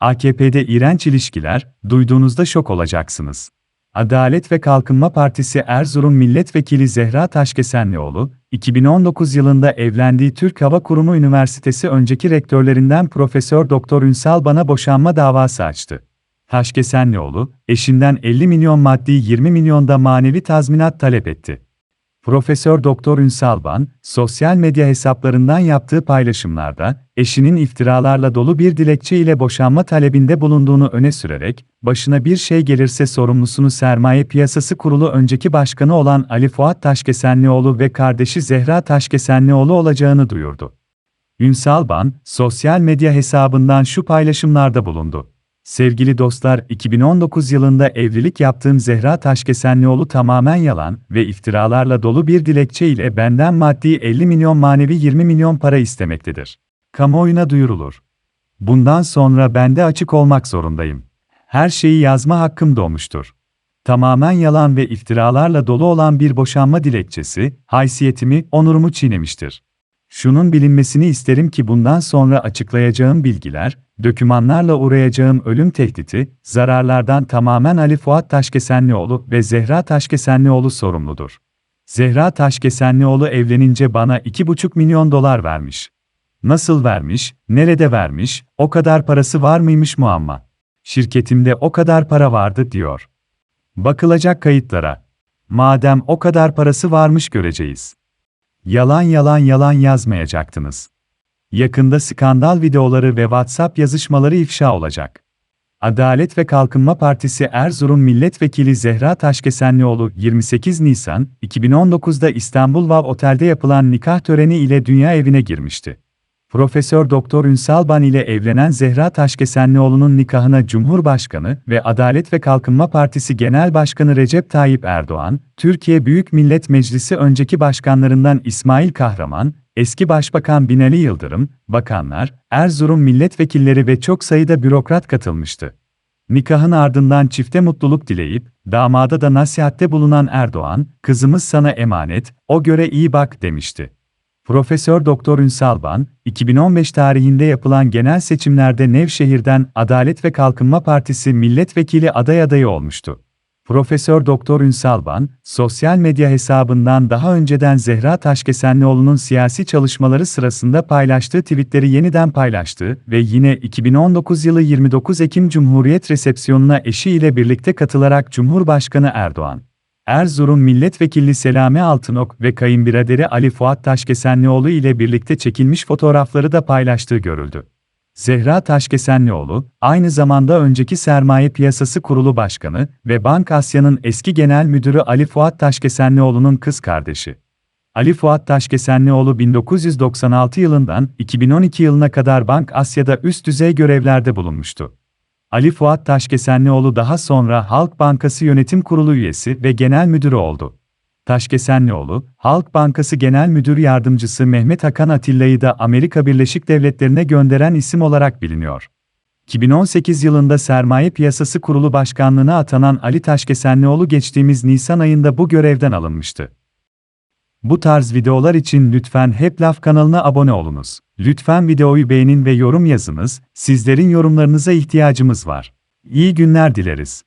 AKP'de iğrenç ilişkiler, duyduğunuzda şok olacaksınız. Adalet ve Kalkınma Partisi Erzurum Milletvekili Zehra Taşkesenlioğlu, 2019 yılında evlendiği Türk Hava Kurumu Üniversitesi önceki rektörlerinden Profesör Doktor Ünsal Ban'a boşanma davası açtı. Taşkesenlioğlu, eşinden 50 milyon maddi 20 milyon da manevi tazminat talep etti. Profesör Doktor Ünsalban, sosyal medya hesaplarından yaptığı paylaşımlarda, eşinin iftiralarla dolu bir dilekçe ile boşanma talebinde bulunduğunu öne sürerek, başına bir şey gelirse sorumlusunu Sermaye Piyasası Kurulu önceki başkanı olan Ali Fuat Taşkesenlioğlu ve kardeşi Zehra Taşkesenlioğlu olacağını duyurdu. Ünsalban, sosyal medya hesabından şu paylaşımlarda bulundu. Sevgili dostlar, 2019 yılında evlilik yaptığım Zehra Taşkesenlioğlu tamamen yalan ve iftiralarla dolu bir dilekçe ile benden maddi 50 milyon manevi 20 milyon para istemektedir. Kamuoyuna duyurulur. Bundan sonra ben de açık olmak zorundayım. Her şeyi yazma hakkım doğmuştur. Tamamen yalan ve iftiralarla dolu olan bir boşanma dilekçesi, haysiyetimi, onurumu çiğnemiştir. Şunun bilinmesini isterim ki bundan sonra açıklayacağım bilgiler, dökümanlarla uğrayacağım ölüm tehditi, zararlardan tamamen Ali Fuat Taşkesenlioğlu ve Zehra Taşkesenlioğlu sorumludur. Zehra Taşkesenlioğlu evlenince bana 2,5 milyon dolar vermiş. Nasıl vermiş, nerede vermiş, o kadar parası var mıymış muamma. Şirketimde o kadar para vardı diyor. Bakılacak kayıtlara. Madem o kadar parası varmış göreceğiz. Yalan yalan yalan yazmayacaktınız. Yakında skandal videoları ve WhatsApp yazışmaları ifşa olacak. Adalet ve Kalkınma Partisi Erzurum Milletvekili Zehra Taşkesenlioğlu 28 Nisan 2019'da İstanbul Vav Otel'de yapılan nikah töreni ile dünya evine girmişti. Profesör Doktor Ünsal Ban ile evlenen Zehra Taşkesenlioğlu'nun nikahına Cumhurbaşkanı ve Adalet ve Kalkınma Partisi Genel Başkanı Recep Tayyip Erdoğan, Türkiye Büyük Millet Meclisi önceki başkanlarından İsmail Kahraman, eski Başbakan Binali Yıldırım, bakanlar, Erzurum milletvekilleri ve çok sayıda bürokrat katılmıştı. Nikahın ardından çifte mutluluk dileyip, damada da nasihatte bulunan Erdoğan, kızımız sana emanet, o göre iyi bak demişti. Profesör Doktor Ünsalban, 2015 tarihinde yapılan genel seçimlerde Nevşehir'den Adalet ve Kalkınma Partisi milletvekili aday adayı olmuştu. Profesör Doktor Ünsalban, sosyal medya hesabından daha önceden Zehra Taşkesenlioğlu'nun siyasi çalışmaları sırasında paylaştığı tweetleri yeniden paylaştı ve yine 2019 yılı 29 Ekim Cumhuriyet resepsiyonuna eşiyle birlikte katılarak Cumhurbaşkanı Erdoğan, Erzurum Milletvekili Selami Altınok ve kayınbiraderi Ali Fuat Taşkesenlioğlu ile birlikte çekilmiş fotoğrafları da paylaştığı görüldü. Zehra Taşkesenlioğlu, aynı zamanda önceki Sermaye Piyasası Kurulu Başkanı ve Bank Asya'nın eski genel müdürü Ali Fuat Taşkesenlioğlu'nun kız kardeşi. Ali Fuat Taşkesenlioğlu 1996 yılından 2012 yılına kadar Bank Asya'da üst düzey görevlerde bulunmuştu. Ali Fuat Taşkesenlioğlu daha sonra Halk Bankası Yönetim Kurulu üyesi ve genel müdürü oldu. Taşkesenlioğlu, Halk Bankası Genel Müdür Yardımcısı Mehmet Hakan Atilla'yı da Amerika Birleşik Devletleri'ne gönderen isim olarak biliniyor. 2018 yılında Sermaye Piyasası Kurulu Başkanlığına atanan Ali Taşkesenlioğlu geçtiğimiz Nisan ayında bu görevden alınmıştı. Bu tarz videolar için lütfen Hep Laf kanalına abone olunuz. Lütfen videoyu beğenin ve yorum yazınız, sizlerin yorumlarınıza ihtiyacımız var. İyi günler dileriz.